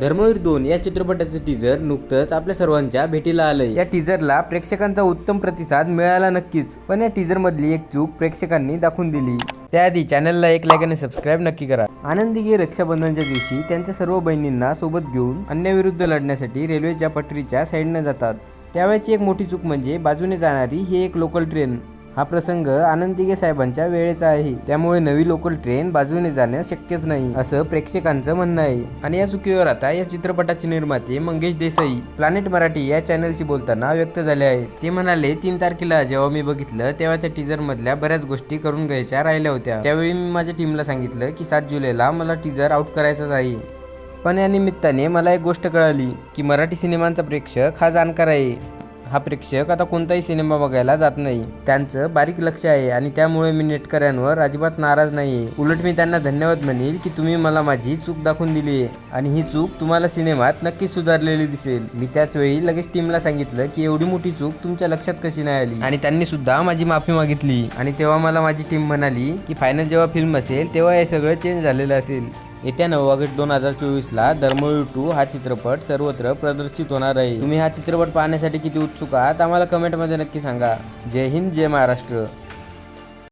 धर्मवीर दोन या चित्रपटाचं टीजर नुकतंच आपल्या सर्वांच्या भेटीला आलंय. या टीजरला प्रेक्षकांचा उत्तम प्रतिसाद मिळाला नक्कीच पण या टीजर मधली एक चूक प्रेक्षकांनी दाखवून दिली. त्याआधी चॅनलला एक लाईक आणि सबस्क्राईब नक्की करा. आनंदीगे रक्षाबंधनच्या दिवशी त्यांच्या सर्व बहिणींना सोबत घेऊन अन्याविरुद्ध लढण्यासाठी रेल्वेच्या पटरीच्या साईडने जातात. त्यावेळेची एक मोठी चूक म्हणजे बाजूने जाणारी ही एक लोकल ट्रेन हा प्रसंग आनंदिगे साहेबांच्या वेळेचा आहे. त्यामुळे नवी लोकल ट्रेन बाजूने जाणं शक्यच नाही असं प्रेक्षकांचं म्हणणं आहे. आणि या चुकीवर आता या चित्रपटाचे निर्माते मंगेश देसाई प्लॅनेट मराठी या चॅनलशी बोलताना व्यक्त झाले आहे ते म्हणाले तीन तारखेला जेव्हा मी बघितलं तेव्हा त्या टीजर मधल्या बऱ्याच गोष्टी करून घ्यायच्या राहिल्या होत्या. त्यावेळी मी माझ्या टीमला सांगितलं की सात जुलैला मला टीजर आउट करायचाच आहे. पण या निमित्ताने मला एक गोष्ट कळाली की मराठी सिनेमांचा प्रेक्षक हा जाणकार आहे. हा प्रेक्षक आता कोणताही सिनेमा बघायला जात नाही. त्यांचं बारीक लक्ष आहे आणि त्यामुळे मी नेटकऱ्यांवर अजिबात नाराज नाही उलट मी त्यांना धन्यवाद म्हणेल की तुम्ही मला माझी चूक दाखवून दिली आहे. आणि ही चूक तुम्हाला सिनेमात नक्कीच सुधारलेली दिसेल. मी त्याच वेळी लगेच टीमला सांगितलं की एवढी मोठी चूक तुमच्या लक्षात कशी नाही आली? आणि त्यांनी सुद्धा माझी माफी मागितली. आणि तेव्हा मला माझी टीम म्हणाली की फायनल जेव्हा फिल्म असेल तेव्हा हे सगळं चेंज झालेलं असेल. येत्या नऊ ऑगस्ट दोन हजार चोवीसला धर्मवीर टू हा चित्रपट सर्वत्र प्रदर्शित होणार आहे. तुम्ही हा चित्रपट पाहण्यासाठी किती उत्सुक आहात? आम्हाला कमेंटमध्ये नक्की सांगा. जय हिंद जय महाराष्ट्र.